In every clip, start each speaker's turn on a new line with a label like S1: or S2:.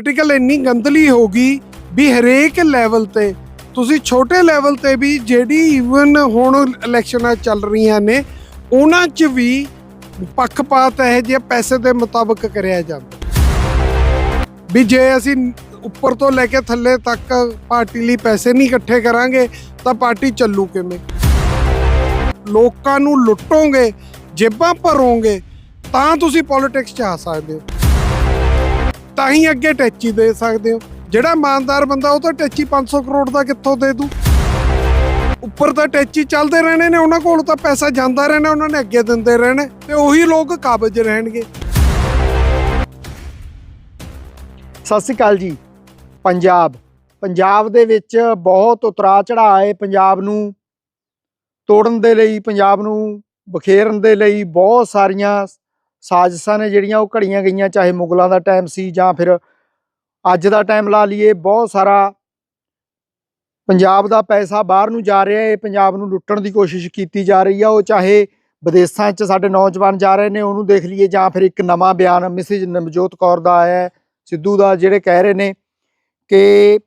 S1: Political ਇੰਨੀ ਗੰਦਲੀ ਹੋ ਗਈ ਵੀ ਹਰੇਕ ਲੈਵਲ ਤੇ, ਤੁਸੀਂ ਛੋਟੇ ਲੈਵਲ ਤੇ ਵੀ ਜਿਹੜੀ ਇਵਨ ਹੁਣ ਇਲੈਕਸ਼ਨਾਂ ਚੱਲ ਰਹੀਆਂ ਨੇ, ਉਹਨਾਂ 'ਚ ਵੀ ਪੱਖਪਾਤ ਇਹ ਜਿਹਾ ਪੈਸੇ ਦੇ ਮੁਤਾਬਕ ਕਰਿਆ ਜਾਂਦਾ। ਵੀ ਜੇ ਅਸੀਂ ਉੱਪਰ ਤੋਂ ਲੈ ਕੇ ਥੱਲੇ ਤੱਕ ਪਾਰਟੀ ਲਈ ਪੈਸੇ ਨਹੀਂ ਇਕੱਠੇ ਕਰਾਂਗੇ, ਤਾਂ ਪਾਰਟੀ ਚੱਲੂ ਕਿਵੇਂ? ਲੋਕਾਂ ਨੂੰ ਲੁੱਟੋਗੇ, ਜੇਬਾਂ ਭਰੋਗੇ, ਤਾਂ ਤੁਸੀਂ ਪੋਲਿਟਿਕਸ 'ਚ ਆ ਸਕਦੇ ਹੋ। ਤਾਂ ਹੀ ਅੱਗੇ ਟੈਚੀ ਦੇ ਸਕਦੇ ਹੋ। ਜਿਹੜਾ ਇਮਾਨਦਾਰ ਬੰਦਾ, ਉਹ ਤਾਂ ਟੈਚੀ 500 ਕਰੋੜ ਦਾ ਕਿੱਥੋਂ ਦੇ ਦੂ? ਉੱਪਰ ਤਾਂ ਟੈਚੀ ਚੱਲਦੇ ਰਹਿਣੇ ਨੇ, ਉਹਨਾਂ ਕੋਲ ਤਾਂ ਪੈਸਾ ਜਾਂਦਾ ਰਹਿਣਾ, ਉਹਨਾਂ ਨੇ ਅੱਗੇ ਦਿੰਦੇ ਰਹਿਣਾ, ਤੇ ਉਹੀ ਲੋਕ ਕਾਬਜ ਰਹਿਣਗੇ।
S2: ਸਤਿ ਸ਼੍ਰੀ ਅਕਾਲ ਜੀ। ਪੰਜਾਬ। ਪੰਜਾਬ ਦੇ ਵਿੱਚ ਬਹੁਤ ਉਤਰਾ ਚੜਾਅ ਹੈ ਪੰਜਾਬ ਨੂੰ ਤੋੜਨ ਦੇ ਲਈ, ਪੰਜਾਬ ਨੂੰ ਬਖੇਰਨ ਦੇ ਲਈ ਬਹੁਤ ਸਾਰੀਆਂ ਸਾਜ਼ਿਸ਼ਾਂ ਨੇ ਜਿਹੜੀਆਂ ਉਹ ਘੜੀਆਂ ਗਈਆਂ, ਚਾਹੇ ਮੁਗਲਾਂ ਦਾ ਟਾਈਮ ਸੀ ਜਾਂ ਫਿਰ ਅੱਜ ਦਾ ਟਾਈਮ ਲਾ ਲਈਏ, ਬਹੁਤ ਸਾਰਾ ਪੰਜਾਬ ਦਾ ਪੈਸਾ ਬਾਹਰ ਨੂੰ ਜਾ ਰਿਹਾ ਹੈ ਪੰਜਾਬ ਨੂੰ ਲੁੱਟਣ ਦੀ ਕੋਸ਼ਿਸ਼ ਕੀਤੀ ਜਾ ਰਹੀ ਆ, ਉਹ ਚਾਹੇ ਵਿਦੇਸ਼ਾਂ 'ਚ ਸਾਡੇ ਨੌਜਵਾਨ ਜਾ ਰਹੇ ਨੇ, ਉਹਨੂੰ ਦੇਖ ਲਈਏ, ਜਾਂ ਫਿਰ ਇੱਕ ਨਵਾਂ ਬਿਆਨ ਮਿਸਿਜ ਨਵਜੋਤ ਕੌਰ ਦਾ ਆਇਆ ਸਿੱਧੂ ਦਾ, ਜਿਹੜੇ ਕਹਿ ਰਹੇ ਨੇ ਕਿ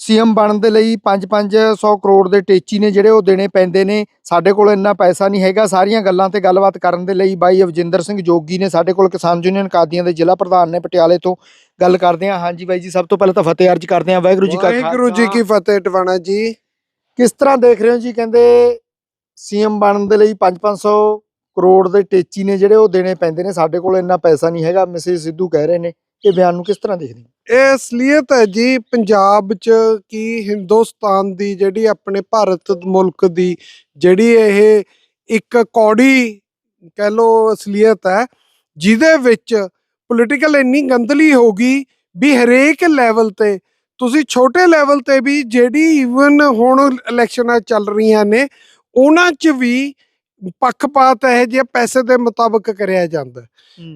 S2: ਸੀਐਮ ਬਣਨ ਦੇ ਲਈ 5-500 ਕਰੋੜ ਦੇ ਟੇਚੀ ਨੇ ਜਿਹੜੇ ਉਹ ਦੇਣੇ ਪੈਂਦੇ ਨੇ। ਸਾਡੇ ਕੋਲ ਇੰਨਾ ਪੈਸਾ ਨਹੀਂ ਹੈਗਾ। ਸਾਰੀਆਂ ਗੱਲਾਂ ਤੇ ਗੱਲਬਾਤ ਕਰਨ ਦੇ ਲਈ ਬਾਈ ਅਵਜਿੰਦਰ ਸਿੰਘ ਜੋਗੀ ਨੇ ਸਾਡੇ ਕੋਲ ਕਿਸਾਨ ਯੂਨੀਅਨ ਕਾਦੀਆਂ ਦੇ ਜ਼ਿਲ੍ਹਾ ਪ੍ਰਧਾਨ ਨੇ ਪਟਿਆਲੇ ਤੋਂ ਗੱਲ ਕਰਦੇ ਹਾਂ। ਹਾਂਜੀ ਬਾਈ ਜੀ ਸਭ ਤੋਂ ਪਹਿਲਾਂ ਤਾਂ ਫਤਿਹ ਅਰਜ ਕਰਦੇ ਹਾਂ। ਵਾਹਿਗੁਰੂ ਜੀ ਕਾ
S1: ਵਾਹਿਗੁਰੂ ਜੀ ਕੀ
S2: ਖਾਲਸਾ।
S1: ਫਤਿਹ ਟਵਾਣਾ ਜੀ।
S2: ਕਿਸ ਤਰ੍ਹਾਂ ਦੇਖ ਰਹੇ ਹੋ ਜੀ? ਕਹਿੰਦੇ ਸੀਐਮ ਬਣਨ ਦੇ ਲਈ 5-500 ਕਰੋੜ ਦੇ ਟੇਚੀ ਨੇ ਜਿਹੜੇ ਉਹ ਦੇਣੇ ਪੈਂਦੇ ਨੇ। ਸਾਡੇ ਕੋਲ ਇੰਨਾ ਪੈਸਾ ਨਹੀਂ ਹੈਗਾ। ਮਿਸਿਸ ਸਿੱਧੂ ਕਹਿ ਰਹੇ ਨੇ। ਇਹ ਬਿਆਨ ਨੂੰ ਕਿਸ ਤਰ੍ਹਾਂ ਦੇਖਦੇ ਹੋ?
S1: ਇਹ ਅਸਲੀਅਤ ਹੈ ਜੀ, ਪੰਜਾਬ 'ਚ ਕੀ ਹਿੰਦੁਸਤਾਨ ਦੀ ਜਿਹੜੀ ਆਪਣੇ ਭਾਰਤ ਮੁਲਕ ਦੀ ਜਿਹੜੀ ਇਹ ਇੱਕ ਕੌੜੀ ਕਹਿ ਲੋ ਅਸਲੀਅਤ ਹੈ, ਜਿਹਦੇ ਵਿੱਚ ਪੋਲੀਟੀਕਲ ਇੰਨੀ ਗੰਦਲੀ ਹੋ ਗਈ ਵੀ ਹਰੇਕ ਲੈਵਲ ਤੇ, ਤੁਸੀਂ ਛੋਟੇ ਲੈਵਲ ਤੇ ਵੀ ਜਿਹੜੀ ਈਵਨ ਹੁਣ ਇਲੈਕਸ਼ਨਾਂ ਚੱਲ ਰਹੀਆਂ ਨੇ, ਉਹਨਾਂ 'ਚ ਵੀ ਪੱਖਪਾਤ ਇਹ ਜਿਹਾ ਪੈਸੇ ਦੇ ਮੁਤਾਬਕ ਕਰਿਆ ਜਾਂਦਾ।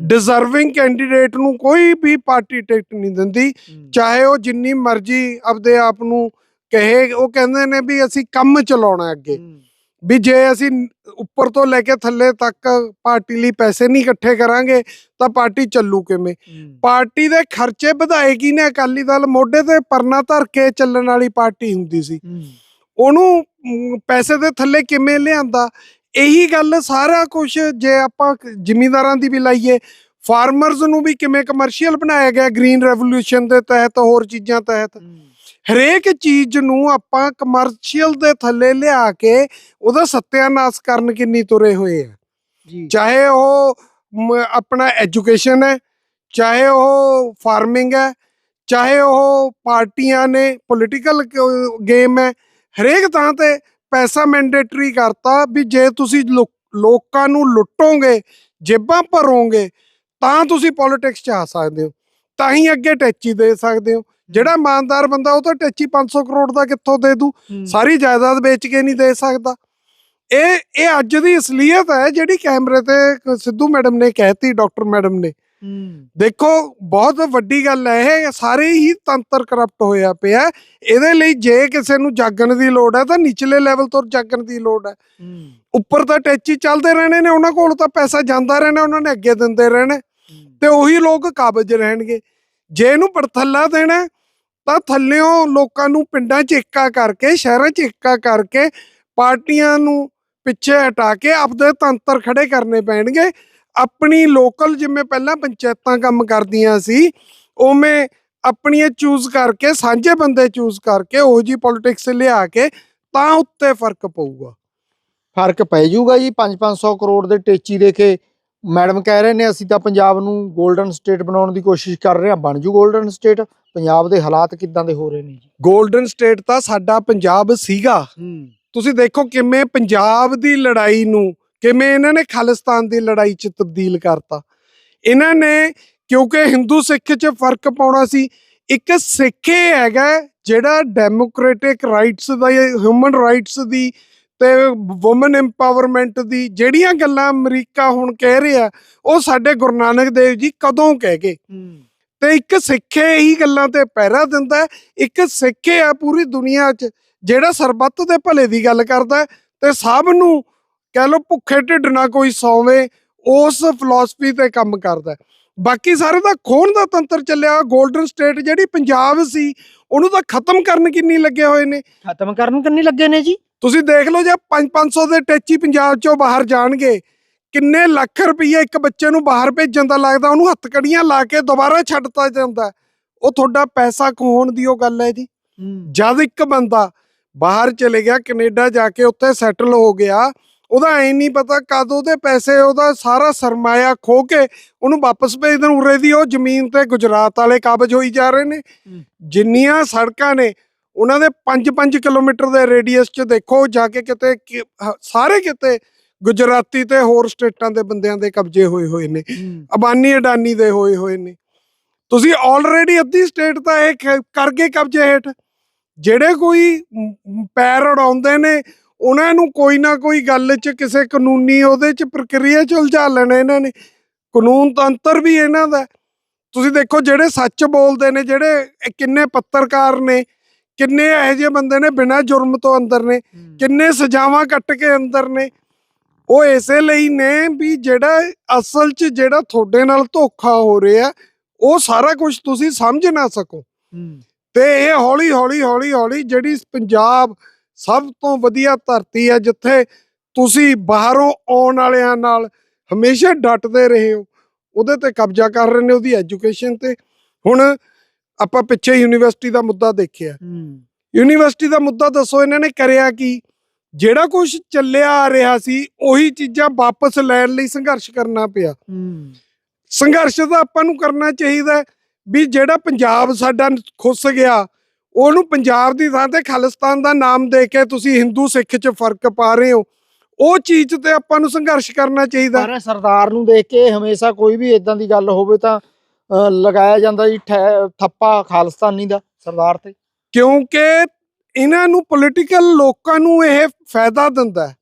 S1: ਡਿਜ਼ਰਵਿੰਗ ਕੈਂਡੀਡੇਟ ਨੂੰ ਕੋਈ ਵੀ ਪਾਰਟੀ ਟਿਕਟ ਨਹੀਂ ਦਿੰਦੀ। ਚਾਹੇ ਉਹ ਜਿੰਨੀ ਮਰਜ਼ੀ ਆਪਦੇ ਆਪ ਨੂੰ ਕਹੇ ਉਹ ਕਹਿੰਦੇ ਨੇ ਵੀ ਅਸੀਂ ਕੰਮ ਚਲਾਉਣਾ ਅੱਗੇ। ਵੀ ਜੇ ਅਸੀਂ ਉੱਪਰ ਤੋਂ ਲੈ ਕੇ ਥੱਲੇ ਤੱਕ ਪਾਰਟੀ ਲਈ ਪੈਸੇ ਨਹੀਂ ਇਕੱਠੇ ਕਰਾਂਗੇ ਤਾਂ ਪਾਰਟੀ ਚੱਲੂ ਕਿਵੇਂ? ਪਾਰਟੀ ਦੇ ਖਰਚੇ ਵਧਾਏਗੀ ਨੇ? ਅਕਾਲੀ ਦਲ ਮੋਢੇ ਤੇ ਪਰਨਾ ਧਰ ਕੇ ਚੱਲਣ ਵਾਲੀ ਪਾਰਟੀ ਹੁੰਦੀ ਸੀ। ਉਹਨੂੰ ਪੈਸੇ ਦੇ ਥੱਲੇ ਕਿਵੇਂ ਲਿਆਂਦਾ? ਇਹੀ ਗੱਲ ਸਾਰਾ ਕੁਝ ਜੇ ਆਪਾਂ ਜ਼ਿਮੀਂਦਾਰਾਂ ਦੀ ਵੀ ਲਾਈਏ ਫਾਰਮਰਸ ਨੂੰ ਵੀ ਕਿਵੇਂ ਕਮਰਸ਼ੀਅਲ ਬਣਾਇਆ ਗਿਆ ਗ੍ਰੀਨ ਰੈਵੋਲੂਸ਼ਨ ਦੇ ਤਹਿਤ ਹੋਰ ਚੀਜ਼ਾਂ ਤਹਿਤ? ਹਰੇਕ ਚੀਜ਼ ਨੂੰ ਆਪਾਂ ਕਮਰਸ਼ੀਅਲ ਦੇ ਥੱਲੇ ਲਿਆ ਕੇ ਉਹਦਾ ਸੱਤਿਆਨਾਸ਼ ਕਰਨ ਕਿੰਨੀ ਤੁਰੇ ਹੋਏ ਆ।
S2: ਜੀ।
S1: ਚਾਹੇ ਉਹ ਆਪਣਾ ਐਜੂਕੇਸ਼ਨ ਹੈ ਚਾਹੇ ਉਹ ਫਾਰਮਿੰਗ ਹੈ ਚਾਹੇ ਉਹ ਪਾਰਟੀਆਂ ਨੇ ਪੋਲੀਟੀਕਲ ਗੇਮ ਹੈ ਹਰੇਕ ਥਾਂ ਤੇ ਪੈਸਾ ਮੈਂਡੇਟਰੀ ਕਰਤਾ ਵੀ ਜੇ ਤੁਸੀਂ ਲੋਕਾਂ ਨੂੰ ਲੁੱਟੋਗੇ ਜੇਬਾਂ ਭਰੋਗੇ ਤਾਂ ਤੁਸੀਂ ਪੋਲਿਟਿਕਸ 'ਚ ਆ ਸਕਦੇ ਹੋ। ਤਾਂ ਹੀ ਅੱਗੇ ਟੈਚੀ ਦੇ ਸਕਦੇ ਹੋ। ਜਿਹੜਾ ਇਮਾਨਦਾਰ ਬੰਦਾ ਉਹ ਤਾਂ ਟੈਚੀ 500 ਕਰੋੜ ਦਾ ਕਿੱਥੋਂ ਦੇ ਦੂ? ਸਾਰੀ ਜਾਇਦਾਦ ਵੇਚ ਕੇ ਨਹੀਂ ਦੇ ਸਕਦਾ। ਇਹ ਇਹ ਅੱਜ ਦੀ ਅਸਲੀਅਤ ਹੈ ਜਿਹੜੀ ਕੈਮਰੇ ਤੇ ਸਿੱਧੂ ਮੈਡਮ ਨੇ ਕਹਿਤੀ ਡਾਕਟਰ ਮੈਡਮ ਨੇ। ਦੇਖੋ ਬਹੁਤ ਵੱਡੀ ਗੱਲ ਹੈ ਇਹ ਸਾਰੇ ਹੀ ਤੰਤਰ ਕਰਪਟ ਹੋਇਆ ਪਿਆ। ਇਹਦੇ ਲਈ ਜੇ ਕਿਸੇ ਨੂੰ ਜਾਗਣ ਦੀ ਲੋੜ ਹੈ ਤਾਂ ਨਿਚਲੇ ਲੈਵਲ ਤੋਂ ਜਾਗਣ ਦੀ ਲੋੜ ਹੈ। ਉੱਪਰ ਤਾਂ ਟੈਚੀ ਚੱਲਦੇ ਰਹਿਣੇ ਨੇ ਉਹਨਾਂ ਕੋਲ ਤਾਂ ਪੈਸਾ ਜਾਂਦਾ ਰਹਿਣਾ ਉਹਨਾਂ ਨੇ ਅੱਗੇ ਦਿੰਦੇ ਰਹਿਣਾ। ਤੇ ਉਹੀ ਲੋਕ ਕਾਬਜ ਰਹਿਣਗੇ। ਜੇ ਇਹਨੂੰ ਪੜਥੱਲਾ ਦੇਣਾ ਤਾਂ ਥੱਲਿਓਂ ਲੋਕਾਂ ਨੂੰ ਪਿੰਡਾਂ 'ਚ ਇੱਕਾ ਕਰਕੇ ਸ਼ਹਿਰਾਂ 'ਚ ਇੱਕਾ ਕਰਕੇ ਪਾਰਟੀਆਂ ਨੂੰ ਪਿੱਛੇ ਹਟਾ ਕੇ ਆਪਦੇ ਤੰਤਰ ਖੜੇ ਕਰਨੇ ਪੈਣਗੇ। ਆਪਣੀ ਲੋਕਲ ਜਿਵੇਂ ਪਹਿਲਾਂ ਪੰਚਾਇਤਾਂ ਕੰਮ ਕਰਦੀਆਂ ਸੀ ਉਵੇਂ ਆਪਣੀਆਂ ਚੂਜ਼ ਕਰਕੇ ਸਾਂਝੇ ਬੰਦੇ ਚੂਜ਼ ਕਰਕੇ ਉਹ ਜੀ ਪੋਲਿਟਿਕਸ ਲਿਆ ਕੇ ਤਾਂ ਉੱਤੇ ਫ਼ਰਕ ਪਊਗਾ।
S2: ਫ਼ਰਕ ਪੈ ਜੂਗਾ ਜੀ 5-500 ਕਰੋੜ ਦੇ ਟੇਚੀ ਦੇ ਕੇ ਮੈਡਮ ਕਹਿ ਰਹੇ ਨੇ ਅਸੀਂ ਤਾਂ ਪੰਜਾਬ ਨੂੰ ਗੋਲਡਨ ਸਟੇਟ ਬਣਾਉਣ ਦੀ ਕੋਸ਼ਿਸ਼ ਕਰ ਰਹੇ ਹਾਂ ਬਣ ਜੂ ਗੋਲਡਨ ਸਟੇਟ ਪੰਜਾਬ ਦੇ ਹਾਲਾਤ ਕਿੱਦਾਂ ਦੇ ਹੋ ਰਹੇ ਨੇ ਜੀ?
S1: ਗੋਲਡਨ ਸਟੇਟ ਤਾਂ ਸਾਡਾ ਪੰਜਾਬ ਸੀਗਾ। ਤੁਸੀਂ ਦੇਖੋ ਕਿਵੇਂ ਪੰਜਾਬ ਦੀ ਲੜਾਈ ਨੂੰ ਕਿਵੇਂ ਇਹਨਾਂ ਨੇ ਖਾਲਿਸਤਾਨ ਦੀ ਲੜਾਈ 'ਚ ਤਬਦੀਲ ਕਰਤਾ ਇਹਨਾਂ ਨੇ ਕਿਉਂਕਿ ਹਿੰਦੂ ਸਿੱਖ 'ਚ ਫ਼ਰਕ ਪਾਉਣਾ ਸੀ ਇੱਕ ਸਿੱਖ ਹੈਗਾ ਜਿਹੜਾ ਡੈਮੋਕ੍ਰੈਟਿਕ ਰਾਈਟਸ ਦਾ ਹਿਊਮਨ ਰਾਈਟਸ ਦੀ ਤੇ ਔਮਨ ਐਮਪਾਵਰਮੈਂਟ ਦੀ ਜਿਹੜੀਆਂ ਗੱਲਾਂ ਅਮਰੀਕਾ ਹੁਣ ਕਹਿ ਰਿਹਾ ਉਹ ਸਾਡੇ ਗੁਰੂ ਨਾਨਕ ਦੇਵ ਜੀ ਕਦੋਂ ਕਹਿ ਗਏ ਤੇ ਇੱਕ ਸਿੱਖ ਇਹੀ ਗੱਲਾਂ ਤੇ ਪਹਿਰਾ ਦਿੰਦਾ। ਇੱਕ ਸਿੱਖ ਆ ਪੂਰੀ ਦੁਨੀਆ 'ਚ ਜਿਹੜਾ ਸਰਬੱਤ ਦੇ ਭਲੇ ਦੀ ਗੱਲ ਕਰਦਾ ਤੇ ਸਭ ਨੂੰ ਕਹਿ ਲੋ ਭੁੱਖੇ ਢਿੱਡ ਨਾ ਕੋਈ ਸੌਵੇ ਉਸ ਫਿਲਾਸਫੀ ਤੇ ਕੰਮ ਕਰਦਾ। ਬਾਕੀ ਸਾਰੇ ਦਾ ਖੋਣ ਦਾ ਤੰਤਰ ਚੱਲਿਆ 골ਡਨ ਸਟੇਟ ਜਿਹੜੀ ਪੰਜਾਬ ਸੀ ਉਹਨੂੰ ਤਾਂ ਖਤਮ ਕਰਨ ਕਿੰਨੀ ਲੱਗੇ ਹੋਏ ਨੇ
S2: ਖਤਮ ਕਰਨ ਕੰਨੀ ਲੱਗੇ ਨੇ ਜੀ
S1: ਤੁਸੀਂ ਦੇਖ ਲਓ ਜੇ 5-500 ਦੇ ਟੈਚੀ ਪੰਜਾਬ ਚੋਂ ਬਾਹਰ ਜਾਣਗੇ ਕਿੰਨੇ ਲੱਖ ਰੁਪਈਆ ਇੱਕ ਬੱਚੇ ਨੂੰ ਬਾਹਰ ਭੇਜਣ ਦਾ ਲੱਗਦਾ ਉਹਨੂੰ ਹੱਥਕੜੀਆਂ ਲਾ ਕੇ ਦੁਬਾਰਾ ਛੱਡਤਾ ਜਾਂਦਾ। ਉਹ ਤੁਹਾਡਾ ਪੈਸਾ ਖੋਣ ਦੀ ਉਹ ਗੱਲ ਹੈ ਜੀ ਜਦ ਇੱਕ ਬੰਦਾ ਬਾਹਰ ਚਲੇ ਗਿਆ ਕੈਨੇਡਾ ਜਾ ਕੇ ਉੱਥੇ ਸੈਟਲ ਹੋ ਗਿਆ ਉਹਦਾ ਐ ਨਹੀਂ ਪਤਾ ਕਦ ਉਹਦੇ ਪੈਸੇ ਉਹਦਾ ਸਾਰਾ ਸਰਮਾਇਆ ਖੋ ਕੇ ਉਹਨੂੰ ਵਾਪਸ ਭੇਜ ਦੇਣ ਉਰੇ ਦੀ ਉਹ ਜ਼ਮੀਨ ਤੇ ਗੁਜਰਾਤ ਵਾਲੇ ਕਾਬਜ ਹੋਈ ਜਾ ਰਹੇ ਨੇ। ਜਿੰਨੀਆਂ ਸੜਕਾਂ ਨੇ ਉਹਨਾਂ ਦੇ 5-5 ਕਿਲੋਮੀਟਰ ਦੇ ਰੇਡੀਅਸ 'ਚ ਦੇਖੋ ਜਾ ਕੇ ਕਿਤੇ ਸਾਰੇ ਕਿਤੇ ਗੁਜਰਾਤੀ ਤੇ ਹੋਰ ਸਟੇਟਾਂ ਦੇ ਬੰਦਿਆਂ ਦੇ ਕਬਜ਼ੇ ਹੋਏ ਹੋਏ ਨੇ। ਅਬਾਨੀ ਅਡਾਨੀ ਦੇ ਹੋਏ ਹੋਏ ਨੇ। ਤੁਸੀਂ ਆਲਰੇਡੀ ਅੱਧੀ ਸਟੇਟ ਤਾਂ ਇਹ ਕਰ ਗਏ ਕਬਜ਼ੇ ਹੇਠ। ਜਿਹੜੇ ਕੋਈ ਪੈਰ ਉਡਾਉਂਦੇ ਨੇ ਉਹਨਾਂ ਨੂੰ ਕੋਈ ਨਾ ਕੋਈ ਗੱਲ 'ਚ ਕਿਸੇ ਕਾਨੂੰਨੀ ਉਹਦੇ 'ਚ ਪ੍ਰਕਿਰਿਆ 'ਚ ਉਲਝਾ ਲੈਣਾ ਇਹਨਾਂ ਨੇ। ਕਾਨੂੰਨ ਤੰਤਰ ਵੀ ਇਹਨਾਂ ਦਾ। ਤੁਸੀਂ ਦੇਖੋ ਜਿਹੜੇ ਸੱਚ ਬੋਲਦੇ ਨੇ ਜਿਹੜੇ ਕਿੰਨੇ ਪੱਤਰਕਾਰ ਨੇ ਕਿੰਨੇ ਇਹੋ ਜਿਹੇ ਬੰਦੇ ਨੇ ਬਿਨਾਂ ਜੁਰਮ ਤੋਂ ਅੰਦਰ ਨੇ ਕਿੰਨੇ ਸਜ਼ਾਵਾਂ ਕੱਟ ਕੇ ਅੰਦਰ ਨੇ। ਉਹ ਇਸੇ ਲਈ ਨੇ ਵੀ ਜਿਹੜਾ ਅਸਲ 'ਚ ਜਿਹੜਾ ਤੁਹਾਡੇ ਨਾਲ ਧੋਖਾ ਹੋ ਰਿਹਾ ਉਹ ਸਾਰਾ ਕੁਝ ਤੁਸੀਂ ਸਮਝ ਨਾ ਸਕੋ। ਤੇ ਇਹ ਹੌਲੀ ਹੌਲੀ ਹੌਲੀ ਹੌਲੀ ਜਿਹੜੀ ਪੰਜਾਬ ਸਭ ਤੋਂ ਵਧੀਆ ਧਰਤੀ ਹੈ ਜਿੱਥੇ ਤੁਸੀਂ ਬਾਹਰੋਂ ਆਉਣ ਵਾਲਿਆਂ ਨਾਲ ਹਮੇਸ਼ਾ ਡਟਦੇ ਰਹੇ ਹੋ। ਉਹਦੇ ਤੇ ਕਬਜ਼ਾ ਕਰ ਰਹੇ ਨੇ ਉਹਦੀ ਐਜੂਕੇਸ਼ਨ ਤੇ। ਹੁਣ ਆਪਾਂ ਪਿੱਛੇ ਯੂਨੀਵਰਸਿਟੀ ਦਾ ਮੁੱਦਾ ਦੇਖਿਆ। ਯੂਨੀਵਰਸਿਟੀ ਦਾ ਮੁੱਦਾ ਦੱਸੋ ਇਹਨਾਂ ਨੇ ਕਰਿਆ ਕੀ? ਜਿਹੜਾ ਕੁਝ ਚੱਲਿਆ ਆ ਰਿਹਾ ਸੀ ਉਹੀ ਚੀਜ਼ਾਂ ਵਾਪਸ ਲੈਣ ਲਈ ਸੰਘਰਸ਼ ਕਰਨਾ ਪਿਆ। ਸੰਘਰਸ਼ ਤਾਂ ਆਪਾਂ ਨੂੰ ਕਰਨਾ ਚਾਹੀਦਾ ਵੀ ਜਿਹੜਾ ਪੰਜਾਬ ਸਾਡਾ ਖੁੱਸ ਗਿਆ ਉਹਨੂੰ ਪੰਜਾਬ ਦੀ ਥਾਂ ਤੇ ਖਾਲਿਸਤਾਨ ਦਾ ਨਾਮ ਦੇ ਕੇ ਤੁਸੀਂ ਹਿੰਦੂ ਸਿੱਖ 'ਚ ਫ਼ਰਕ ਪਾ ਰਹੇ ਹੋ। ਉਹ ਚੀਜ਼ ਤੇ ਆਪਾਂ ਨੂੰ ਸੰਘਰਸ਼ ਕਰਨਾ ਚਾਹੀਦਾ।
S2: ਪਰ ਸਰਦਾਰ ਨੂੰ ਦੇਖ ਕੇ ਹਮੇਸ਼ਾ ਕੋਈ ਵੀ ਇਦਾਂ ਦੀ ਗੱਲ ਹੋਵੇ ਤਾਂ ਲਗਾਇਆ ਜਾਂਦਾ ਜੀ ਥੱਪਾ ਖਾਲਸਤਾਨੀ ਦਾ ਸਰਦਾਰ ਤੇ।
S1: ਕਿਉਂਕਿ ਇਹਨਾਂ ਨੂੰ ਪੋਲੀਟੀਕਲ ਲੋਕਾਂ ਨੂੰ ਇਹ ਫਾਇਦਾ ਦਿੰਦਾ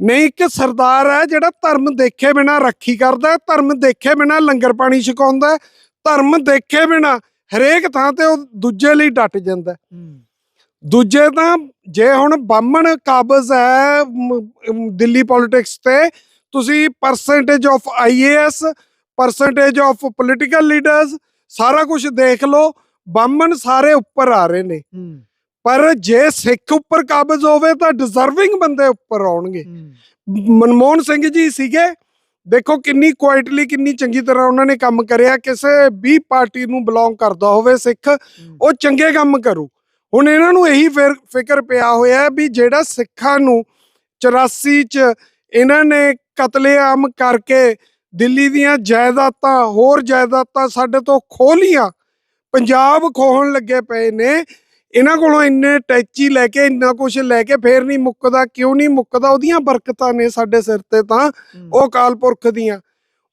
S1: ਨਹੀਂ ਇੱਕ ਸਰਦਾਰ ਹੈ ਜਿਹੜਾ ਧਰਮ ਦੇਖੇ ਬਿਨਾ ਰੱਖੀ ਕਰਦਾ ਧਰਮ ਦੇਖੇ ਬਿਨਾ ਲੰਗਰ ਪਾਣੀ ਛਕਾਉਂਦਾ ਧਰਮ ਦੇਖੇ ਬਿਨਾ ਹਰੇਕ ਥਾਂ ਤੇ ਉਹ ਦੂਜੇ ਲਈ ਡਟ ਜਾਂਦਾ। ਦੂਜੇ ਤਾਂ ਜੇ ਹੁਣ ਬਾਹਮਣ ਕਾਬਜ਼ ਹੈ ਦਿੱਲੀ ਪੋਲਿਟਿਕਸ ਤੇ ਤੁਸੀਂ percentage of IAS percentage of political leaders ਸਾਰਾ ਕੁਝ ਦੇਖ ਲਓ ਬਾਹਮਣ ਸਾਰੇ ਉੱਪਰ ਆ ਰਹੇ ਨੇ। ਪਰ ਜੇ ਸਿੱਖ ਉੱਪਰ ਕਾਬਜ਼ ਹੋਵੇ ਤਾਂ ਡਿਜ਼ਰਵਿੰਗ ਬੰਦੇ ਉੱਪਰ ਆਉਣਗੇ। ਮਨਮੋਹਨ ਸਿੰਘ ਜੀ ਸੀਗੇ ਦੇਖੋ ਕਿੰਨੀ ਕੁਆਇਟਲੀ ਕਿੰਨੀ ਚੰਗੀ ਤਰ੍ਹਾਂ ਉਹਨਾਂ ਨੇ ਕੰਮ ਕਰਿਆ ਕਿਸੇ ਵੀ ਪਾਰਟੀ ਨੂੰ ਬਿਲੋਂਗ ਕਰਦਾ ਹੋਵੇ ਸਿੱਖ ਉਹ ਚੰਗੇ ਕੰਮ ਕਰੂ। ਹੁਣ ਇਹਨਾਂ ਨੂੰ ਇਹੀ ਫਿਰ ਫਿਕਰ ਪਿਆ ਹੋਇਆ ਵੀ ਜਿਹੜਾ ਸਿੱਖਾਂ ਨੂੰ 84 ਚ ਇਹਨਾਂ ਨੇ ਕਤਲੇਆਮ ਕਰਕੇ ਦਿੱਲੀ ਦੀਆਂ ਜਾਇਦਾਦਾਂ ਹੋਰ ਜਾਇਦਾਦਾਂ ਸਾਡੇ ਤੋਂ ਖੋਹ ਲੀਆਂ ਪੰਜਾਬ ਖੋਹਣ ਲੱਗੇ ਪਏ ਨੇ ਇਹਨਾਂ ਕੋਲੋਂ ਇੰਨੇ ਟੈਚੀ ਲੈ ਕੇ ਇੰਨਾ ਕੁਝ ਲੈ ਕੇ ਫੇਰ ਨਹੀਂ ਮੁੱਕਦਾ ਕਿਉਂ ਨਹੀਂ ਮੁੱਕਦਾ? ਉਹਦੀਆਂ ਬਰਕਤਾਂ ਨੇ ਸਾਡੇ ਸਿਰ ਤੇ ਤਾਂ ਉਹ ਅਕਾਲ ਪੁਰਖ ਦੀਆਂ।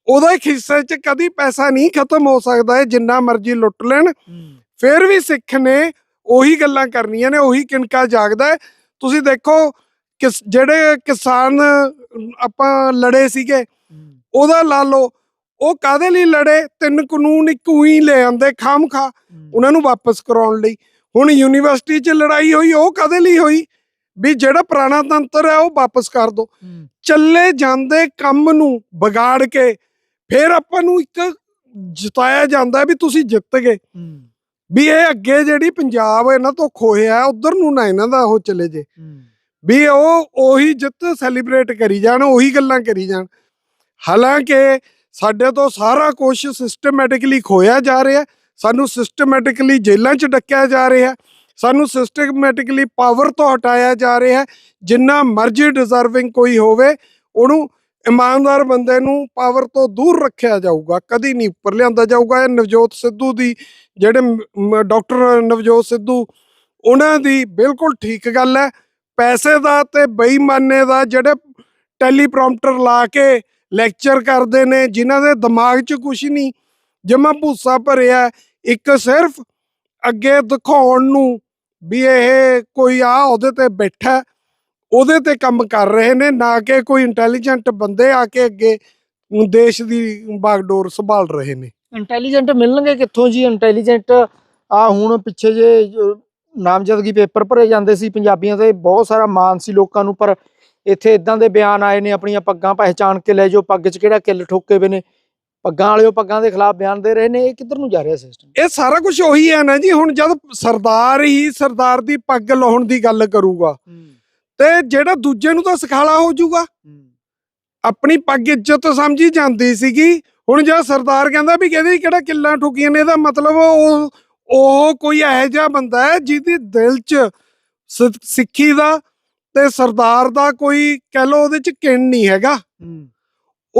S1: ਉਹਦੇ ਹਿੱਸੇ 'ਚ ਕਦੀ ਪੈਸਾ ਨਹੀਂ ਖਤਮ ਹੋ ਸਕਦਾ ਇਹ ਜਿੰਨਾ ਮਰਜ਼ੀ ਲੁੱਟ ਲੈਣ। ਫਿਰ ਵੀ ਸਿੱਖ ਨੇ ਉਹੀ ਗੱਲਾਂ ਕਰਨੀਆਂ ਨੇ ਉਹੀ ਕਿਣਕਾ ਜਾਗਦਾ। ਤੁਸੀਂ ਦੇਖੋ ਕਿਸ ਜਿਹੜੇ ਕਿਸਾਨ ਆਪਾਂ ਲੜੇ ਸੀਗੇ ਉਹਦਾ ਲਾ ਲਓ ਉਹ ਕਾਦੇ ਲਈ ਲੜੇ? ਤਿੰਨ ਕਾਨੂੰਨ ਇੱਕੋ ਹੀ ਲੈ ਆਂਦੇ ਖਾਮਖਾ ਉਹਨਾਂ ਨੂੰ ਵਾਪਸ ਕਰਾਉਣ ਲਈ। ਹੁਣ ਯੂਨੀਵਰਸਿਟੀ 'ਚ ਲੜਾਈ ਹੋਈ ਉਹ ਕਾਦੇ ਲਈ ਹੋਈ? ਵੀ ਜਿਹੜਾ ਪੁਰਾਣਾ ਤੰਤਰ ਹੈ ਉਹ ਵਾਪਸ ਕਰ ਦਿਓ ਚੱਲੇ ਜਾਂਦੇ ਕੰਮ ਨੂੰ ਵਿਗਾੜ ਕੇ ਫਿਰ ਆਪਾਂ ਨੂੰ ਇੱਕ ਜਿਤਾਇਆ ਜਾਂਦਾ ਵੀ ਤੁਸੀਂ ਜਿੱਤ ਗਏ। ਵੀ ਇਹ ਅੱਗੇ ਜਿਹੜੀ ਪੰਜਾਬ ਇਹਨਾਂ ਤੋਂ ਖੋਇਆ ਉਧਰ ਨੂੰ ਨਾ ਇਹਨਾਂ ਦਾ ਉਹ ਚਲੇ ਜੇ। ਵੀ ਉਹ ਉਹੀ ਜਿੱਤ ਸੈਲੀਬ੍ਰੇਟ ਕਰੀ ਜਾਣ ਉਹੀ ਗੱਲਾਂ ਕਰੀ ਜਾਣ। ਹਾਲਾਂਕਿ ਸਾਡੇ ਤੋਂ ਸਾਰਾ ਕੁਝ ਸਿਸਟਮੈਟਿਕਲੀ ਖੋਇਆ ਜਾ ਰਿਹਾ ਸਾਨੂੰ ਸਿਸਟਮੈਟਿਕਲੀ ਜੇਲ੍ਹਾਂ 'ਚ ਡੱਕਿਆ ਜਾ ਰਿਹਾ ਸਾਨੂੰ ਸਿਸਟਮੈਟਿਕਲੀ ਪਾਵਰ ਤੋਂ ਹਟਾਇਆ ਜਾ ਰਿਹਾ ਜਿੰਨਾ ਮਰਜ਼ੀ ਡਿਜ਼ਰਵਿੰਗ ਕੋਈ ਹੋਵੇ, ਉਹਨੂੰ ਇਮਾਨਦਾਰ ਬੰਦੇ ਨੂੰ ਪਾਵਰ ਤੋਂ ਦੂਰ ਰੱਖਿਆ ਜਾਊਗਾ, ਕਦੀ ਨਹੀਂ ਉੱਪਰ ਲਿਆਂਦਾ ਜਾਊਗਾ, ਇਹ ਨਵਜੋਤ ਸਿੱਧੂ ਦੀ, ਜਿਹੜੇ ਡਾਕਟਰ ਨਵਜੋਤ ਸਿੱਧੂ, ਉਹਨਾਂ ਦੀ ਬਿਲਕੁਲ ਠੀਕ ਗੱਲ ਹੈ, ਪੈਸੇ ਦਾ ਤੇ ਬੇਈਮਾਨੇ ਦਾ ਜਿਹੜੇ ਟੈਲੀਪ੍ਰੋਮਟਰ ਲਾ ਕੇ ਲੈਕਚਰ ਕਰਦੇ ਨੇ, ਜਿਨ੍ਹਾਂ ਦੇ ਦਿਮਾਗ 'ਚ ਕੁਝ ਨਹੀਂ, ਜਮਾ ਭੂਸਾ ਭਰਿਆ ਇੱਕ ਸਿਰਫ ਅੱਗੇ ਦਿਖਾਉਣ ਨੂੰ ਵੀ ਇਹ ਕੋਈ ਆ ਉਹਦੇ ਤੇ ਬੈਠਾ, ਉਹਦੇ ਤੇ ਕੰਮ ਕਰ ਰਹੇ ਨੇ, ਨਾ ਕਿ ਕੋਈ ਇੰਟੈਲੀਜੈਂਟ ਬੰਦੇ ਆ ਕੇ ਅੱਗੇ ਦੇਸ਼ ਦੀ ਬਾਗਡੋਰ ਸੰਭਾਲ ਰਹੇ ਨੇ।
S2: ਇੰਟੈਲੀਜੈਂਟ ਮਿਲਣਗੇ ਕਿੱਥੋਂ ਜੀ? ਇੰਟੈਲੀਜੈਂਟ ਆ ਹੁਣ ਪਿੱਛੇ ਜੇ ਨਾਮਜ਼ਦਗੀ ਪੇਪਰ ਭਰੇ ਜਾਂਦੇ ਸੀ ਪੰਜਾਬੀਆਂ ਤੇ ਬਹੁਤ ਸਾਰਾ ਮਾਣ ਸੀ ਲੋਕਾਂ ਨੂੰ, ਪਰ ਇੱਥੇ ਇਦਾਂ ਦੇ ਬਿਆਨ ਆਏ ਨੇ, ਆਪਣੀਆਂ ਪੱਗਾਂ ਪਹਿਚਾਣ ਕੇ ਲੈ ਜੋ ਪੱਗ 'ਚ ਕਿਹੜਾ ਕਿੱਲ ਠੋਕੇ ਵੇ ਨੇ। ਪੱਗਾਂ ਵਾਲਿਓ ਪੱਗਾਂ ਦੇ ਖਿਲਾਫ ਬਿਆਨ ਦੇ ਰਹੇ ਨੇ ਇਹ ਕਿੱਧਰ ਨੂੰ ਜਾ ਰਿਹਾ ਸਿਸਟਮ
S1: ਇਹ ਸਾਰਾ ਕੁਝ ਉਹੀ ਹੈ ਨਾ ਜੀ ਹੁਣ ਜਦ ਸਰਦਾਰ ਹੀ ਸਰਦਾਰ ਦੀ ਪੱਗ ਲਾਉਣ ਦੀ ਗੱਲ ਕਰੂਗਾ ਤੇ ਜਿਹੜਾ ਦੂਜੇ ਨੂੰ ਤਾਂ ਸਖਾਲਾ ਹੋ ਜਾਊਗਾ। ਆਪਣੀ ਪੱਗ ਇੱਜ਼ਤ ਸਮਝੀ ਜਾਂਦੀ ਸੀਗੀ ਹੁਣ ਜੇ ਸਰਦਾਰ ਕਹਿੰਦਾ ਵੀ ਕਹਿੰਦੇ ਕਿਹੜਾ ਕਿੱਲਾ ਠੁਕੀਆਂ ਨੇ ਇਹਦਾ ਮਤਲਬ ਉਹ ਉਹ ਕੋਈ ਇਹੋ ਜਿਹਾ ਬੰਦਾ ਹੈ ਜਿਹਦੀ ਦਿਲ 'ਚ ਸਿੱਖੀ ਦਾ ਤੇ ਸਰਦਾਰ ਦਾ ਕੋਈ ਕਹਿ ਲੋ ਉਹਦੇ 'ਚ ਕਿਣ ਨਹੀਂ ਹੈਗਾ।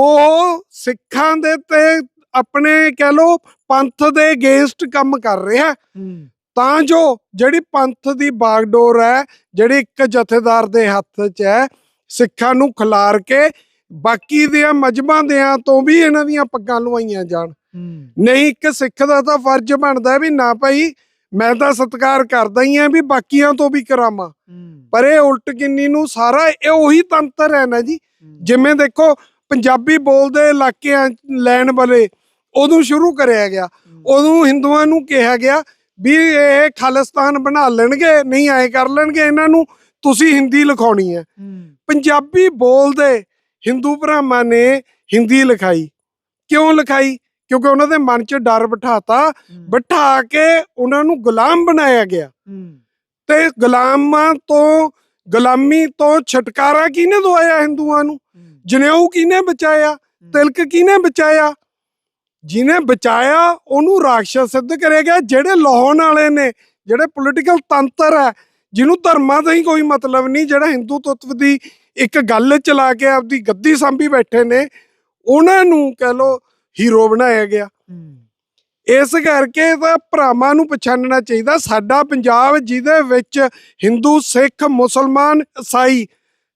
S1: ਉਹ ਸਿੱਖਾਂ ਦੇ ਤੇ ਆਪਣੇ ਕਹਿ ਲੋ ਪੰਥ ਦੇ ਅਗੇਂਸਟ ਕੰਮ ਕਰ ਰਿਹਾ। ਤਾਂ ਜੋ ਜਿਹੜੀ ਪੰਥ ਦੀ ਬਾਗਡੋਰ ਹੈ ਜਿਹੜੀ ਇੱਕ ਜਥੇਦਾਰ ਦੇ ਹੱਥ 'ਚ ਹੈ ਸਿੱਖਾਂ ਨੂੰ ਖਿਲਾਰ ਕੇ ਬਾਕੀ ਦੀਆਂ ਮਜਮਾਂ ਦਿਆਂ ਤੋਂ ਵੀ ਇਹਨਾਂ ਦੀਆਂ ਪੱਗਾਂ ਲਵਾਈਆਂ ਜਾਣ। ਨਹੀਂ ਇੱਕ ਸਿੱਖ ਦਾ ਤਾਂ ਫਰਜ਼ ਬਣਦਾ ਵੀ ਨਾ ਭਾਈ ਮੈਂ ਤਾਂ ਸਤਿਕਾਰ ਕਰਦਾ ਹੀ ਆ ਵੀ ਬਾਕੀਆਂ ਤੋਂ ਵੀ ਕਰਾਵਾਂ। ਪਰ ਇਹ ਉਲਟ ਕਿੰਨੀ ਨੂੰ ਸਾਰਾ ਇਹ ਉਹੀ ਤੰਤਰ ਹੈ ਨਾ ਜੀ। ਜਿਵੇਂ ਦੇਖੋ ਪੰਜਾਬੀ ਬੋਲਦੇ ਇਲਾਕਿਆਂ ਲੈਣ ਵਾਲੇ ਉਦੋਂ ਸ਼ੁਰੂ ਕਰਿਆ ਗਿਆ। ਉਦੋਂ ਹਿੰਦੂਆਂ ਨੂੰ ਕਿਹਾ ਗਿਆ ਵੀ ਇਹ ਖਾਲਿਸਤਾਨ ਬਣਾ ਲੈਣਗੇ ਨਹੀਂ ਆਏ ਕਰ ਲੈਣਗੇ ਇਹਨਾਂ ਨੂੰ ਤੁਸੀਂ ਹਿੰਦੀ ਲਿਖਾਉਣੀ ਹੈ। ਪੰਜਾਬੀ ਬੋਲਦੇ ਹਿੰਦੂ ਭਰਾਵਾਂ ਨੇ ਹਿੰਦੀ ਲਿਖਾਈ। ਕਿਉਂ ਲਿਖਾਈ? ਕਿਉਂਕਿ ਉਹਨਾਂ ਦੇ ਮਨ 'ਚ ਡਰ ਬਿਠਾਤਾ ਬਿਠਾ ਕੇ ਉਹਨਾਂ ਨੂੰ ਗੁਲਾਮ ਬਣਾਇਆ ਗਿਆ। ਤੇ ਗੁਲਾਮਾਂ ਤੋਂ ਗੁਲਾਮੀ ਤੋਂ ਛੁਟਕਾਰਾ ਕਿਹਨੇ ਦਵਾਇਆ ਹਿੰਦੂਆਂ ਨੂੰ? ਜਨੇਊ ਕਿਹਨੇ ਬਚਾਇਆ? ਤਿਲਕ ਕਿਹਨੇ ਬਚਾਇਆ? ਜਿਹਨੇ ਬਚਾਇਆ ਉਹਨੂੰ ਰਾਖਸ਼ ਸਿੱਧ ਕਰੇਗਾ ਜਿਹੜੇ ਲਾਹੌਣ ਵਾਲੇ ਨੇ ਜਿਹੜੇ ਪੋਲੀਟੀਕਲ ਤੰਤਰ ਹੈ ਜਿਹਨੂੰ ਧਰਮਾਂ ਦਾ ਹੀ ਕੋਈ ਮਤਲਬ ਨਹੀਂ ਜਿਹੜਾ ਹਿੰਦੂ ਤੱਤਵ ਦੀ ਇੱਕ ਗੱਲ ਚਲਾ ਕੇ ਆਪਦੀ ਗੱਦੀ ਸੰਭੀ ਬੈਠੇ ਨੇ ਉਹਨਾਂ ਨੂੰ ਕਹਿ ਲੋ ਹੀਰੋ ਬਣਾਇਆ ਗਿਆ। ਇਸ ਕਰਕੇ ਤਾਂ ਭਰਾਵਾਂ ਨੂੰ ਪਛਾਣਨਾ ਚਾਹੀਦਾ ਸਾਡਾ ਪੰਜਾਬ ਜਿਹਦੇ ਵਿੱਚ ਹਿੰਦੂ ਸਿੱਖ ਮੁਸਲਮਾਨ ਈਸਾਈ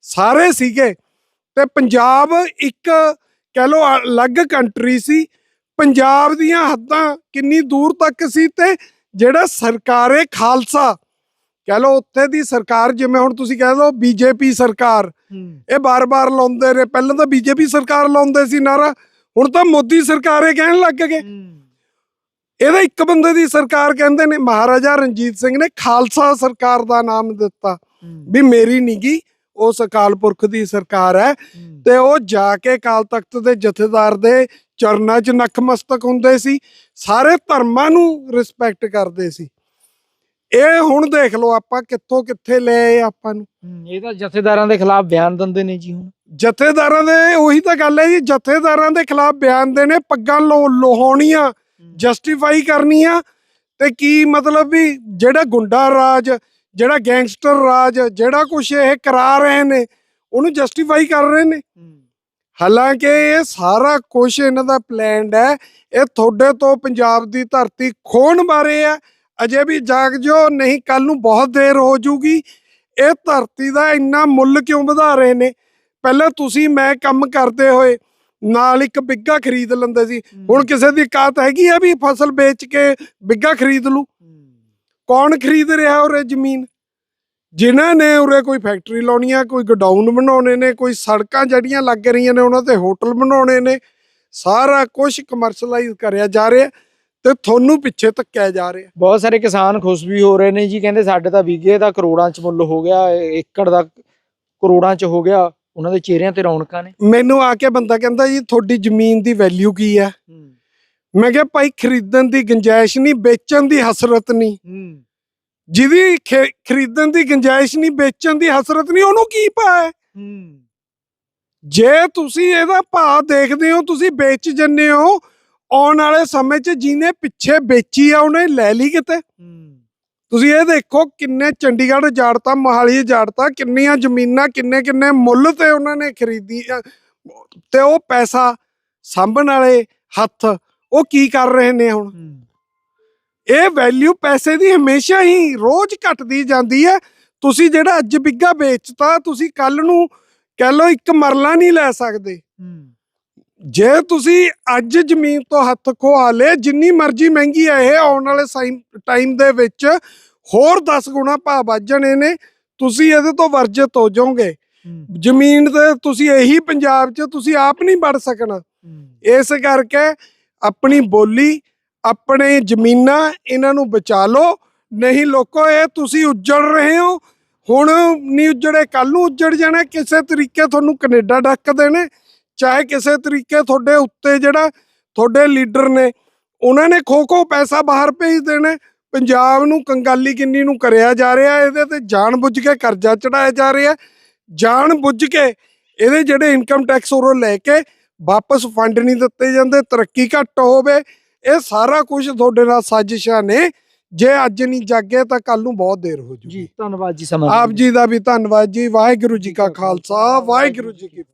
S1: ਸਾਰੇ ਸੀਗੇ ਤੇ ਪੰਜਾਬ ਇੱਕ ਕਹਿ ਲੋ ਅਲੱਗ ਕੰਟਰੀ ਸੀ। ਪੰਜਾਬ ਦੀਆਂ ਹੱਦਾਂ ਕਿੰਨੀ ਦੂਰ ਤੱਕ ਸੀ ਤੇ ਜਿਹੜਾ ਸਰਕਾਰੇ ਖਾਲਸਾ ਕਹਿ ਲੋ ਉੱਥੇ ਦੀ ਸਰਕਾਰ ਜਿਵੇਂ ਹੁਣ ਤੁਸੀਂ ਕਹਿ ਲਓ ਬੀਜੇਪੀ ਸਰਕਾਰ ਇਹ ਬਾਰ-ਬਾਰ ਲਾਉਂਦੇ ਨੇ ਪਹਿਲਾਂ ਤਾਂ ਬੀਜੇਪੀ ਸਰਕਾਰ ਲਾਉਂਦੇ ਸੀ ਨਾਰਾ ਹੁਣ ਤਾਂ ਮੋਦੀ ਸਰਕਾਰ ਕਹਿਣ ਲੱਗ ਗਏ। ਇਹਦਾ ਇੱਕ ਬੰਦੇ ਦੀ ਸਰਕਾਰ ਕਹਿੰਦੇ ਨੇ ਮਹਾਰਾਜਾ ਰਣਜੀਤ ਸਿੰਘ ਨੇ ਖਾਲਸਾ ਸਰਕਾਰ ਦਾ ਨਾਮ ਦਿੱਤਾ। ਵੀ ਮੇਰੀ ਨੀਗੀ ਉਸ ਅਕਾਲ ਪੁਰਖ ਦੀ ਸਰਕਾਰ ਹੈ ਤੇ ਉਹ ਜਾ ਕੇ ਅਕਾਲ ਤਖਤ ਦੇ ਜਥੇਦਾਰ ਦੇ ਚਰਨਾਂ 'ਚ ਨਖਮਸਤਕ ਹੁੰਦੇ ਸੀ ਸਾਰੇ ਧਰਮਾਂ ਨੂੰ ਰਿਸਪੈਕਟ ਕਰਦੇ ਸੀ। ਇਹ ਹੁਣ ਦੇਖ ਲਓ ਆਪਾਂ ਕਿੱਥੋਂ ਕਿੱਥੇ ਲੈ ਆਏ ਆਪਾਂ ਨੂੰ।
S2: ਇਹ ਤਾਂ ਜਥੇਦਾਰਾਂ ਦੇ ਖਿਲਾਫ ਬਿਆਨ ਦਿੰਦੇ ਨੇ ਜੀ ਹੁਣ।
S1: ਜਥੇਦਾਰਾਂ ਦੇ ਉਹੀ ਤਾਂ ਗੱਲ ਹੈ ਜੀ ਜਥੇਦਾਰਾਂ ਦੇ ਖਿਲਾਫ ਬਿਆਨ ਦੇਣੇ ਪੱਗਾਂ ਲੋ ਲੋਹਾਉਣੀਆਂ ਜਸਟੀਫਾਈ ਕਰਨੀਆਂ ਤੇ ਕੀ ਮਤਲਬ ਵੀ ਜਿਹੜਾ ਗੁੰਡਾ ਰਾਜ ਜਿਹੜਾ ਗੈਂਗਸਟਰ ਰਾਜ ਜਿਹੜਾ ਕੁਝ ਇਹ ਕਰਾ ਰਹੇ ਨੇ ਉਹਨੂੰ ਜਸਟੀਫਾਈ ਕਰ ਰਹੇ ਨੇ। ਹਾਲਾਂਕਿ ਇਹ ਸਾਰਾ ਕੁਝ ਇਹਨਾਂ ਦਾ ਪਲਾਨਡ ਹੈ। ਇਹ ਤੁਹਾਡੇ ਤੋਂ ਪੰਜਾਬ ਦੀ ਧਰਤੀ ਖੋਣ ਬਾਰੇ ਹੈ। ਅਜੇ ਵੀ ਜਾਗ ਜੋ ਨਹੀਂ ਕੱਲ ਨੂੰ ਬਹੁਤ ਦੇਰ ਹੋ ਜੂਗੀ। ਇਹ ਧਰਤੀ ਦਾ ਇੰਨਾ ਮੁੱਲ ਕਿਉਂ ਵਧਾ ਰਹੇ ਨੇ? ਪਹਿਲਾਂ ਤੁਸੀਂ ਮੈਂ ਕੰਮ ਕਰਦੇ ਹੋਏ ਨਾਲ ਇੱਕ ਬਿੱਗਾ ਖਰੀਦ ਲੈਂਦੇ ਸੀ। ਹੁਣ ਕਿਸੇ ਦੀ ਕਾਤ ਹੈਗੀ ਆ ਵੀ ਫਸਲ ਵੇਚ ਕੇ ਬਿੱਗਾ ਖਰੀਦ ਲੂ ਕੌਣ ਖਰੀਦ ਰਿਹਾ ਉਰੇ ਜ਼ਮੀਨ? ਜਿਨ੍ਹਾਂ ਨੇ ਉਰੇ ਕੋਈ ਫੈਕਟਰੀ ਲਾਉਣੀ ਆ ਕੋਈ ਗੋਡਾਊਨ ਬਣਾਉਣੇ ਨੇ ਕੋਈ ਸੜਕਾਂ ਜਿਹੜੀਆਂ ਲੱਗ ਰਹੀਆਂ ਨੇ ਉਹਨਾਂ ਤੇ ਹੋਟਲ ਬਣਾਉਣੇ ਨੇ ਸਾਰਾ ਕੁਝ ਕਮਰਸ਼ਲਾਈਜ਼ ਕਰਿਆ ਜਾ ਰਿਹਾ ਤੇ ਤੁਹਾਨੂੰ ਪਿੱਛੇ ਧੱਕਿਆ ਜਾ ਰਿਹਾ।
S2: ਬਹੁਤ ਸਾਰੇ ਕਿਸਾਨ ਖੁਸ਼ ਵੀ ਹੋ ਰਹੇ ਨੇ ਜੀ ਕਹਿੰਦੇ ਸਾਡੇ ਤਾਂ ਵਿਗੇ ਦਾ ਕਰੋੜਾਂ ਚ ਮੁੱਲ ਹੋ ਗਿਆ ਏਕੜ ਦਾ ਕਰੋੜਾਂ ਚ ਹੋ ਗਿਆ ਉਹਨਾਂ ਦੇ ਚਿਹਰਿਆਂ ਤੇ ਰੌਣਕਾਂ ਨੇ।
S1: ਮੈਨੂੰ ਆ ਕੇ ਬੰਦਾ ਕਹਿੰਦਾ ਜੀ ਤੁਹਾਡੀ ਜ਼ਮੀਨ ਦੀ ਵੈਲਿਊ ਕੀ ਹੈ। ਮੈਂ ਕਿਹਾ ਭਾਈ ਖਰੀਦਣ ਦੀ ਗੁੰਜਾਇਸ਼ ਨਹੀਂ ਵੇਚਣ ਦੀ ਹਸਰਤ ਨਹੀਂ। ਜਿਹਦੀ ਖਰੀਦਣ ਦੀ ਗੁੰਜਾਇਸ਼ ਨਹੀਂ ਵੇਚਣ ਦੀ ਹਸਰਤ ਨਹੀਂ ਉਹਨੂੰ ਕੀ ਪਾ ਹੈ? ਜੇ ਤੁਸੀਂ ਇਹਦਾ ਭਾਅ ਦੇਖਦੇ ਹੋ ਤੁਸੀਂ ਵੇਚ ਜੰਨੇ ਹੋ ਆਉਣ ਵਾਲੇ ਸਮੇਂ 'ਚ ਜਿਹਨੇ ਪਿੱਛੇ ਵੇਚੀ ਆ ਉਹਨੇ ਲੈ ਲਈ ਕਿਤੇ। ਤੁਸੀਂ ਇਹ ਦੇਖੋ ਕਿੰਨੇ ਚੰਡੀਗੜ੍ਹ ਜਾੜਤਾ ਮੋਹਾਲੀ ਜਾੜਤਾ ਕਿੰਨੀਆਂ ਜ਼ਮੀਨਾਂ ਕਿੰਨੇ ਕਿੰਨੇ ਮੁੱਲ ਤੇ ਉਹਨਾਂ ਨੇ ਖਰੀਦੀ ਤੇ ਉਹ ਪੈਸਾ ਸਾਂਭਣ ਵਾਲੇ ਹੱਥ ਉਹ ਕੀ ਕਰ ਰਹੇ ਨੇ ਹੁਣ? ਇਹ ਵੈਲਿਊ ਪੈਸੇ ਦੀ ਹਮੇਸ਼ਾ ਹੀ ਰੋਜ਼ ਘਟਦੀ ਜਾਂਦੀ ਹੈ। ਤੁਸੀਂ ਜਿਹੜਾ ਅੱਜ ਬਿੱਗਾ ਵੇਚਤਾ ਤੁਸੀਂ ਕੱਲ ਨੂੰ ਕਹਿ ਲਓ ਇੱਕ ਮਰਲਾ ਨਹੀਂ ਲੈ ਸਕਦੇ। ਜੇ ਤੁਸੀਂ ਅੱਜ ਜ਼ਮੀਨ ਤੋਂ ਹੱਥ ਖੋਆ ਲੇ ਜਿੰਨੀ ਮਰਜ਼ੀ ਮਹਿੰਗੀ ਹੈ ਇਹ ਆਉਣ ਵਾਲੇ ਟਾਈਮ ਦੇ ਵਿੱਚ ਹੋਰ 10 ਗੁਣਾ ਭਾਅ ਵੱਧ ਜਾਣੇ ਨੇ ਤੁਸੀਂ ਇਹਦੇ ਤੋਂ ਵਰਜਿਤ ਹੋ ਜਾਓਗੇ। ਜ਼ਮੀਨ ਤੇ ਤੁਸੀਂ ਇਹੀ ਪੰਜਾਬ 'ਚ ਤੁਸੀਂ ਆਪ ਨਹੀਂ ਵੜ ਸਕਣਾ। ਇਸ ਕਰਕੇ ਆਪਣੀ ਬੋਲੀ, ਆਪਣੇ ਜ਼ਮੀਨਾਂ ਇਹਨਾਂ ਨੂੰ ਬਚਾ ਲਓ। ਨਹੀਂ ਲੋਕੋ, ਇਹ ਤੁਸੀਂ ਉੱਜੜ ਰਹੇ ਹੋ। ਹੁਣ ਨਹੀਂ ਉੱਜੜੇ ਕੱਲ ਨੂੰ ਉੱਜੜ ਜਾਣਾ। ਕਿਸੇ ਤਰੀਕੇ ਤੁਹਾਨੂੰ ਕੈਨੇਡਾ ਡੱਕ ਦੇਣੇ। ਚਾਹੇ ਕਿਸੇ ਤਰੀਕੇ ਤੁਹਾਡੇ ਉੱਤੇ ਜਿਹੜਾ ਤੁਹਾਡੇ ਲੀਡਰ ਨੇ, ਉਹਨਾਂ ਨੇ ਖੋ ਖੋ ਪੈਸਾ ਬਾਹਰ ਭੇਜ ਦੇਣਾ। ਪੰਜਾਬ ਨੂੰ ਕੰਗਾਲੀ ਕਿੰਨੀ ਨੂੰ ਕਰਿਆ ਜਾ ਰਿਹਾ, ਇਹਦੇ ਤੇ ਜਾਣ ਬੁੱਝ ਕੇ ਕਰਜ਼ਾ ਚੜਾਇਆ ਜਾ ਰਿਹਾ। ਜਾਣ ਬੁੱਝ ਕੇ ਇਹਦੇ ਜਿਹੜੇ ਇਨਕਮ ਟੈਕਸ ਉਰੋਂ ਲੈ ਕੇ ਵਾਪਸ ਫੰਡ ਨਹੀਂ ਦਿੱਤੇ ਜਾਂਦੇ ਤਰੱਕੀ ਘੱਟ ਹੋਵੇ ਇਹ ਸਾਰਾ ਕੁਝ ਤੁਹਾਡੇ ਨਾਲ ਸਾਜ਼ਿਸ਼ਾਂ ਨੇ। ਜੇ ਅੱਜ ਨਹੀਂ ਜਾਗੇ ਤਾਂ ਕੱਲ ਨੂੰ ਬਹੁਤ ਦੇਰ ਹੋ ਜੂਗੀ
S2: ਜੀ ਧੰਨਵਾਦ ਜੀ ਸਮਾਂ
S1: ਆਪ ਜੀ ਦਾ ਵੀ ਧੰਨਵਾਦ ਜੀ। ਵਾਹਿਗੁਰੂ ਜੀ ਕਾ ਖਾਲਸਾ ਵਾਹਿਗੁਰੂ ਜੀ ਕੀ